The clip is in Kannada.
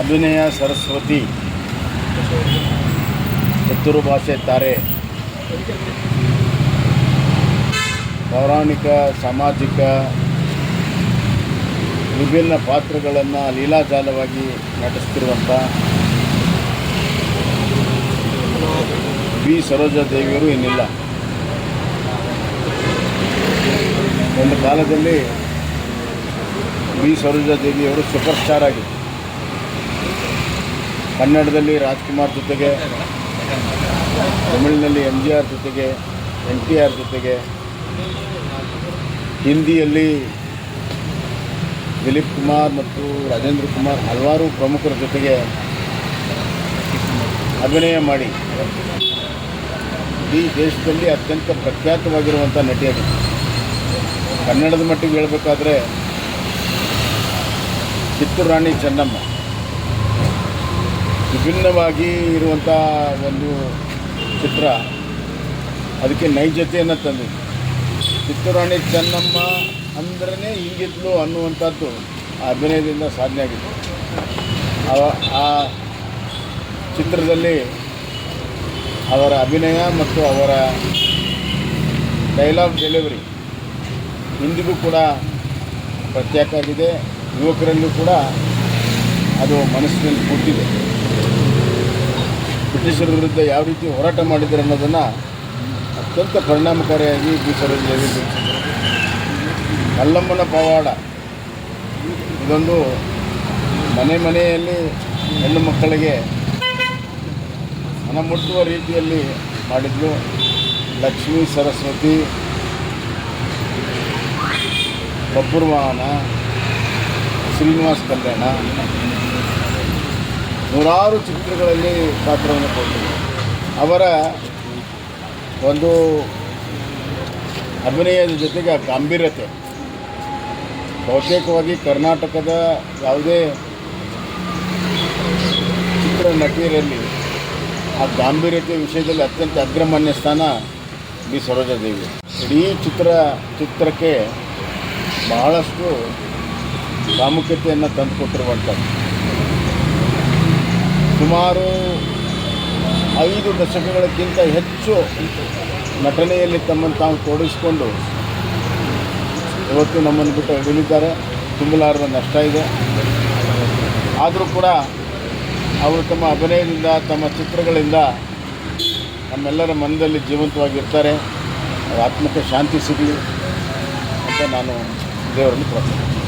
ಅಭಿನಯ ಸರಸ್ವತಿ. ಕಿತ್ತೂರು ಭಾಷೆ ತಾರೆ. ಪೌರಾಣಿಕ, ಸಾಮಾಜಿಕ ವಿಭಿನ್ನ ಪಾತ್ರಗಳನ್ನು ಲೀಲಾಜಾಲವಾಗಿ ನಟಿಸ್ತಿರುವಂಥ ಬಿ ಸರೋಜಾದೇವಿಯವರು ಇನ್ನಿಲ್ಲ. ಒಂದು ಕಾಲದಲ್ಲಿ ಬಿ ಸರೋಜಾದೇವಿಯವರು ಸೂಪರ್ ಸ್ಟಾರ್ ಆಗಿದ್ದರು. ಕನ್ನಡದಲ್ಲಿ ರಾಜ್ಕುಮಾರ್ ಜೊತೆಗೆ, ತಮಿಳಿನಲ್ಲಿ ಎಂ ಜಿ ಆರ್ ಜೊತೆಗೆ, ಎನ್ ಟಿ ಆರ್ ಜೊತೆಗೆ, ಹಿಂದಿಯಲ್ಲಿ ದಿಲೀಪ್ ಕುಮಾರ್ ಮತ್ತು ರಾಜೇಂದ್ರ ಕುಮಾರ್ ಹಲವಾರು ಪ್ರಮುಖರ ಜೊತೆಗೆ ಅಭಿನಯ ಮಾಡಿ. ಈ ದೇಶದಲ್ಲಿ ಅತ್ಯಂತ ಪ್ರಖ್ಯಾತವಾಗಿರುವಂಥ ನಟಿಯಾಗಿದೆ ಕನ್ನಡದ ಮಟ್ಟಿಗೆ ಹೇಳಬೇಕಾದ್ರೆ ಕಿತ್ತೂರು ರಾಣಿ ಚೆನ್ನಮ್ಮ. ವಿಭಿನ್ನವಾಗಿ ಇರುವಂಥ ಒಂದು ಚಿತ್ರ ಅದಕ್ಕೆ ನೈಜತೆಯನ್ನು ತಂದಿದೆ. ಚಿತ್ತೂರಾಣಿ ರಾಣಿ ಚೆನ್ನಮ್ಮ ಅಂದ್ರೇ ಹಿಂಗಿದ್ಲು ಅನ್ನುವಂಥದ್ದು ಆ ಅಭಿನಯದಿಂದ ಸಾಧನೆ ಆಗಿತ್ತು ಆ ಚಿತ್ರದಲ್ಲಿ ಅವರ ಅಭಿನಯ ಮತ್ತು ಅವರ ಡೈಲಾಗ್ ಡೆಲಿವರಿ ಇಂದಿಗೂ ಕೂಡ ಪ್ರತ್ಯೇಕ ಆಗಿದೆ. ಯುವಕರಲ್ಲೂ ಕೂಡ ಅದು ಮನಸ್ಸಿನಲ್ಲಿ ಕೂತಿದೆ ಬ್ರಿಟಿಷರ ವಿರುದ್ಧ ಯಾವ ರೀತಿ ಹೋರಾಟ ಮಾಡಿದ್ದಾರೆ ಅನ್ನೋದನ್ನು ಅತ್ಯಂತ ಪರಿಣಾಮಕಾರಿಯಾಗಿ ಬಿ ಬಿಡಿಸಿದರು ಮಲ್ಲಮ್ಮನ ಪವಾಡ. ಇದೊಂದು ಮನೆ ಮನೆಯಲ್ಲಿ ಹೆಣ್ಣು ಮಕ್ಕಳಿಗೆ ಮನ ಮುಟ್ಟುವ ರೀತಿಯಲ್ಲಿ ಮಾಡಿದ್ಲು. ಲಕ್ಷ್ಮೀ ಸರಸ್ವತಿ ಬಬ್ಬುರ್ವಾಹನ ಶ್ರೀನಿವಾಸ ಕಲ್ಯಾಣ. ನೂರಾರು ಚಿತ್ರಗಳಲ್ಲಿ ಪಾತ್ರವನ್ನು ಕೊಟ್ಟಿದ್ದರು ಅವರ ಒಂದು ಅಭಿನಯದ ಜೊತೆಗೆ ಗಾಂಭೀರ್ಯತೆ. ಬಹುತೇಕವಾಗಿ ಕರ್ನಾಟಕದ ಯಾವುದೇ ಚಿತ್ರ ನಟಿಯರಲ್ಲಿ ಆ ಗಾಂಭೀರ್ಯತೆ ವಿಷಯದಲ್ಲಿ ಅತ್ಯಂತ ಅಗ್ರಮಾನ್ಯ ಸ್ಥಾನ ಬಿ. ಸರೋಜಾದೇವಿ. ಇಡೀ ಚಿತ್ರ, ಚಿತ್ರಕ್ಕೆ ಬಹಳಷ್ಟು ಪ್ರಾಮುಖ್ಯತೆಯನ್ನು ತಂದುಕೊಟ್ಟಿರುವಂಥದ್ದು. ಸುಮಾರು ಐದು ದಶಕಗಳಕ್ಕಿಂತ ಹೆಚ್ಚು ನಟನೆಯಲ್ಲಿ ತಮ್ಮನ್ನು ತಾವು ತೊಡಗಿಸಿಕೊಂಡು ಇವತ್ತು ನಮ್ಮನ್ನು ಬಿಟ್ಟು ಅಗಲಿದ್ದಾರೆ ತುಂಬಲಾರದ ನಷ್ಟ ಇದೆ. ಆದರೂ ಕೂಡ ಅವರು ತಮ್ಮ ಅಭಿನಯದಿಂದ, ತಮ್ಮ ಚಿತ್ರಗಳಿಂದ ನಮ್ಮೆಲ್ಲರ ಮನದಲ್ಲಿ ಜೀವಂತವಾಗಿರ್ತಾರೆ. ಆತ್ಮಕ್ಕೆ ಶಾಂತಿ ಸಿಗಲಿ ಅಂತ ನಾನು ದೇವರನ್ನು ಪ್ರಾರ್ಥನೆ